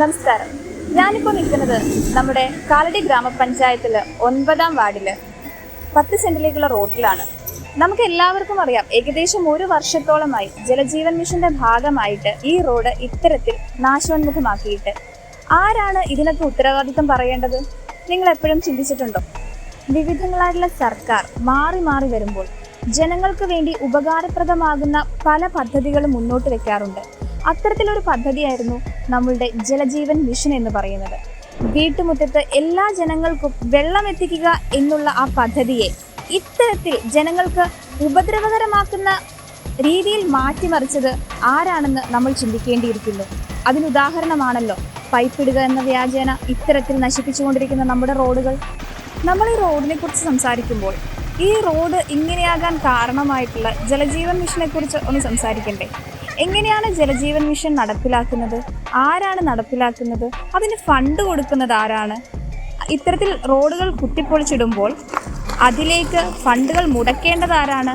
നമസ്കാരം. ഞാനിപ്പോൾ നിൽക്കുന്നത് നമ്മുടെ കാലടി ഗ്രാമപഞ്ചായത്തിൽ ഒൻപതാം വാർഡിൽ. പത്ത് സെന്റിലേക്കുള്ള റോഡിലാണ് നമുക്ക് എല്ലാവർക്കും അറിയാം ഏകദേശം ഒരു വർഷത്തോളമായി ജലജീവൻ മിഷന്റെ ഭാഗമായിട്ട് ഈ റോഡ് ഇത്തരത്തിൽ നാശോന്മുഖമാക്കിയിട്ട്. ആരാണ് ഇതിനൊക്കെ ഉത്തരവാദിത്തം പറയേണ്ടത്? നിങ്ങൾ എപ്പോഴും ചിന്തിച്ചിട്ടുണ്ടോ? വിവിധങ്ങളായിട്ടുള്ള സർക്കാർ മാറി മാറി വരുമ്പോൾ ജനങ്ങൾക്ക് വേണ്ടി ഉപകാരപ്രദമാകുന്ന പല പദ്ധതികളും മുന്നോട്ട് വെക്കാറുണ്ട്. അത്തരത്തിലൊരു പദ്ധതിയായിരുന്നു നമ്മളുടെ ജലജീവൻ മിഷൻ എന്ന് പറയുന്നത്. വീട്ടുമുറ്റത്ത് എല്ലാ ജനങ്ങൾക്കും വെള്ളം എത്തിക്കുക എന്നുള്ള ആ പദ്ധതിയെ ഇത്തരത്തിൽ ജനങ്ങൾക്ക് ഉപദ്രവകരമാക്കുന്ന രീതിയിൽ മാറ്റിമറിച്ചത് ആരാണെന്ന് നമ്മൾ ചിന്തിക്കേണ്ടിയിരിക്കുന്നു. അതിനുദാഹരണമാണല്ലോ പൈപ്പിടുക എന്ന വ്യാജേന ഇത്തരത്തിൽ നശിപ്പിച്ചുകൊണ്ടിരിക്കുന്ന നമ്മുടെ റോഡുകൾ. നമ്മൾ ഈ റോഡിനെ കുറിച്ച് സംസാരിക്കുമ്പോൾ ഈ റോഡ് ഇങ്ങനെയാകാൻ കാരണമായിട്ടുള്ള ജലജീവൻ മിഷനെ കുറിച്ച് ഒന്ന് സംസാരിക്കണ്ടേ? എങ്ങനെയാണ് ജലജീവൻ മിഷൻ നടപ്പിലാക്കുന്നത്? ആരാണ് നടപ്പിലാക്കുന്നത്? അതിന് ഫണ്ട് കൊടുക്കുന്നത് ആരാണ്? ഇത്തരത്തിൽ റോഡുകൾ കുത്തിപ്പൊളിച്ചിടുമ്പോൾ അതിലേക്ക് ഫണ്ടുകൾ മുടക്കേണ്ടത് ആരാണ്?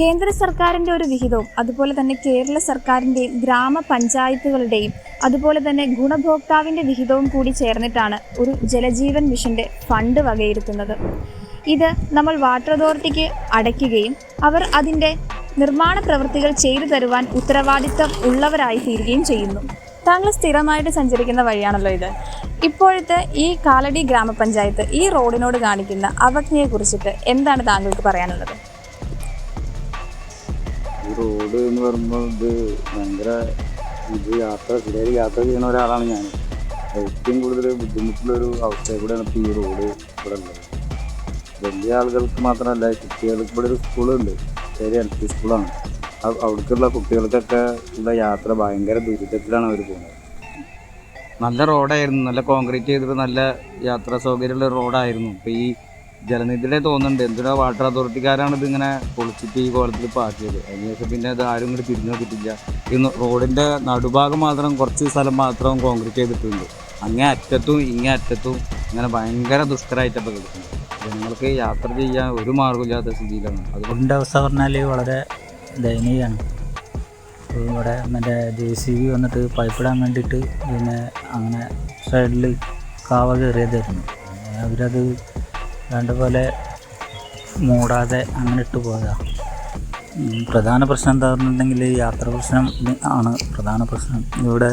കേന്ദ്ര സർക്കാരിന്റെ ഒരു വിഹിതവും അതുപോലെ തന്നെ കേരള സർക്കാരിന്റെയും ഗ്രാമപഞ്ചായത്തുകളുടെയും അതുപോലെ തന്നെ ഗുണഭോക്താവിന്റെ വിഹിതവും കൂടി ചേർന്നിട്ടാണ് ഒരു ജലജീവൻ മിഷന്റെ ഫണ്ട് വകയിരുത്തുന്നത്. ഇത് നമ്മൾ വാട്ടർ അതോറിറ്റിക്ക് അടയ്ക്കുകയും അവർ അതിന്റെ നിർമ്മാണ പ്രവൃത്തികൾ ചെയ്തു തരുവാൻ ഉത്തരവാദിത്തം ഉള്ളവരായി തീരുകയും ചെയ്യുന്നു. താങ്കൾ സ്ഥിരമായിട്ട് സഞ്ചരിക്കുന്ന വഴിയാണല്ലോ ഇത്. ഇപ്പോഴത്തെ ഈ കാലടി ഗ്രാമപഞ്ചായത്ത് ഈ റോഡിനോട് കാണിക്കുന്ന അവജ്ഞയെ കുറിച്ചിട്ട് എന്താണ് താങ്കൾക്ക് പറയാനുള്ളത്? റോഡ് എന്ന് പറയുമ്പോൾ ഇത് ഭയങ്കര ഇത് യാത്ര ശരിയായി യാത്ര ചെയ്യുന്ന ഒരാളാണ് ഞാൻ. ഏറ്റവും കൂടുതൽ ബുദ്ധിമുട്ടുള്ളൊരു അവസ്ഥയിൽ കൂടെയാണ് ഇപ്പോൾ ഈ റോഡ് ഇവിടെ ഉള്ളത്. വലിയ ആളുകൾക്ക് മാത്രമല്ല കുട്ടികൾക്ക് ഇവിടെ ഒരു സ്കൂളുണ്ട്. ശരി എൽ പി സ്കൂളാണ് അവിടേക്കുള്ള കുട്ടികൾക്കൊക്കെ ഉള്ള യാത്ര ഭയങ്കര ദുരിതത്തിലാണ് അവർ പോകുന്നത്. നല്ല റോഡായിരുന്നു. നല്ല കോൺക്രീറ്റ് ചെയ്തിട്ട് നല്ല യാത്രാ സൗകര്യമുള്ള റോഡായിരുന്നു. ഇപ്പോൾ ഈ ജലനിധിയിലെ തോന്നുന്നുണ്ട്. എന്തിനാ വാട്ടർ അതോറിറ്റിക്കാരാണ് ഇതിങ്ങനെ പൊളിച്ചിട്ട് ഈ കോലത്തിൽ പാക്കിയത്? അതിനുശേഷം പിന്നെ ഇത് ആരും ഇങ്ങോട്ട് തിരിഞ്ഞു നോക്കിയിട്ടില്ല. ഈ ന- റോഡിന്റെ നടുഭാഗം മാത്രം കുറച്ച് സ്ഥലം മാത്രം കോൺക്രീറ്റ് ചെയ്തിട്ടുണ്ട്. അങ്ങേ അറ്റത്തും ഇങ്ങേ അറ്റത്തും ഇങ്ങനെ ഭയങ്കര ദുഷ്കരമായിട്ടപ്പോൾ കിടക്കുന്നത് ജനങ്ങൾക്ക് യാത്ര ചെയ്യാൻ ഒരു മാർഗമില്ലാത്ത സ്ഥിതിയിലാണ്. അതുകൊണ്ട് അവസ്ഥ പറഞ്ഞാൽ വളരെ ദയനീയമാണ്. ഇവിടെ മറ്റേ ജെ സി ബി വന്നിട്ട് പൈപ്പിടാൻ വേണ്ടിയിട്ട് പിന്നെ അങ്ങനെ സൈഡിൽ കാവ കയറിയതായിരുന്നു അവരത് വേണ്ട പോലെ മൂടാതെ അങ്ങനെ ഇട്ട് പോയതാണ് പ്രധാന പ്രശ്നം എന്താ പറഞ്ഞിട്ടുണ്ടെങ്കിൽ യാത്ര പ്രശ്നം ആണ്. പ്രധാന പ്രശ്നം ഇവിടെ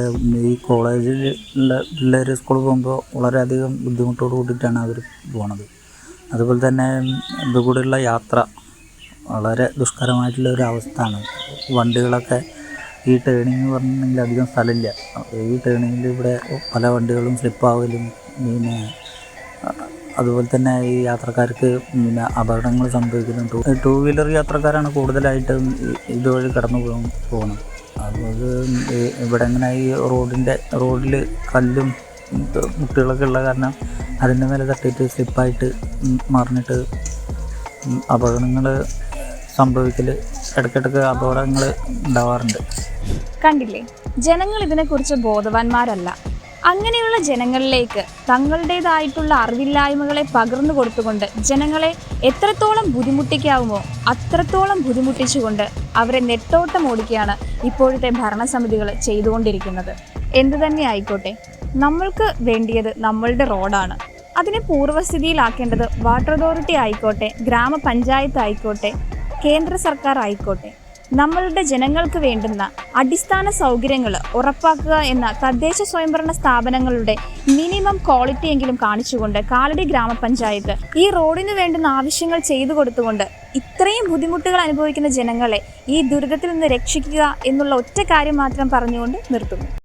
ഈ കോളേജിൽ ഉള്ള പിള്ളേർ സ്കൂളിൽ പോകുമ്പോൾ വളരെയധികം ബുദ്ധിമുട്ടോട് കൂടിയിട്ടാണ് അവർ പോണത്. അതുപോലെ തന്നെ ഇത് കൂടെയുള്ള യാത്ര വളരെ ദുഷ്കരമായിട്ടുള്ള ഒരു അവസ്ഥയാണ് വണ്ടികളൊക്കെ ഈ ടേണിങ് പറഞ്ഞിട്ടുണ്ടെങ്കിൽ അധികം സ്ഥലമില്ല. ഈ ടേണിങ്ങിൽ ഇവിടെ പല വണ്ടികളും സ്ലിപ്പാവലും പിന്നെ അതുപോലെ തന്നെ ഈ യാത്രക്കാർക്ക് പിന്നെ അപകടങ്ങൾ സംഭവിക്കുന്നു ടൂ വീലർ യാത്രക്കാരാണ് കൂടുതലായിട്ടും ഇതുവഴി കടന്നു പോകും പോകുന്നത് അത് ഇവിടെ ഇങ്ങനെ ഈ റോഡിന്റെ റോഡിൽ കല്ലും മുട്ടുകളൊക്കെ ഉള്ള കാരണം അതിന്റെ മേലെ തട്ടിയിട്ട് സ്ലിപ്പായിട്ട് മറിഞ്ഞിട്ട് അപകടങ്ങൾ സംഭവിക്കൽ ഇടയ്ക്കിടയ്ക്ക് അപകടങ്ങൾ ഉണ്ടാവാറുണ്ട്. കണ്ടില്ലേ? ജനങ്ങൾ ഇതിനെക്കുറിച്ച് ബോധവാന്മാരല്ല. അങ്ങനെയുള്ള ജനങ്ങളിലേക്ക് തങ്ങളുടേതായിട്ടുള്ള അറിവില്ലായ്മകളെ പകർന്നു കൊടുത്തുകൊണ്ട് ജനങ്ങളെ എത്രത്തോളം ബുദ്ധിമുട്ടിക്കാവുമോ അത്രത്തോളം ബുദ്ധിമുട്ടിച്ചുകൊണ്ട് അവരെ നെട്ടോട്ടം ഓടിക്കുകയാണ് ഇപ്പോഴത്തെ ഭരണസമിതികൾ ചെയ്തുകൊണ്ടിരിക്കുന്നത്. എന്തു തന്നെ ആയിക്കോട്ടെ. നമ്മൾക്ക് വേണ്ടിയത് നമ്മളുടെ റോഡാണ്. അതിനെ പൂർവസ്ഥിതിയിലാക്കേണ്ടത് വാട്ടർ അതോറിറ്റി ആയിക്കോട്ടെ ഗ്രാമപഞ്ചായത്ത് ആയിക്കോട്ടെ കേന്ദ്ര സർക്കാർ ആയിക്കോട്ടെ നമ്മളുടെ ജനങ്ങൾക്ക് വേണ്ടുന്ന അടിസ്ഥാന സൗകര്യങ്ങൾ ഉറപ്പാക്കുക എന്ന തദ്ദേശ സ്വയംഭരണ സ്ഥാപനങ്ങളുടെ മിനിമം ക്വാളിറ്റി എങ്കിലും കാണിച്ചുകൊണ്ട് കാലടി ഗ്രാമപഞ്ചായത്ത് ഈ റോഡിന് വേണ്ടുന്ന ആവശ്യങ്ങൾ ചെയ്തു കൊടുത്തുകൊണ്ട് ഇത്രയും ബുദ്ധിമുട്ടുകൾ അനുഭവിക്കുന്ന ജനങ്ങളെ ഈ ദുരിതത്തിൽ നിന്ന് രക്ഷിക്കുക എന്നുള്ള ഒറ്റ കാര്യം മാത്രം പറഞ്ഞുകൊണ്ട് നിർത്തുന്നു.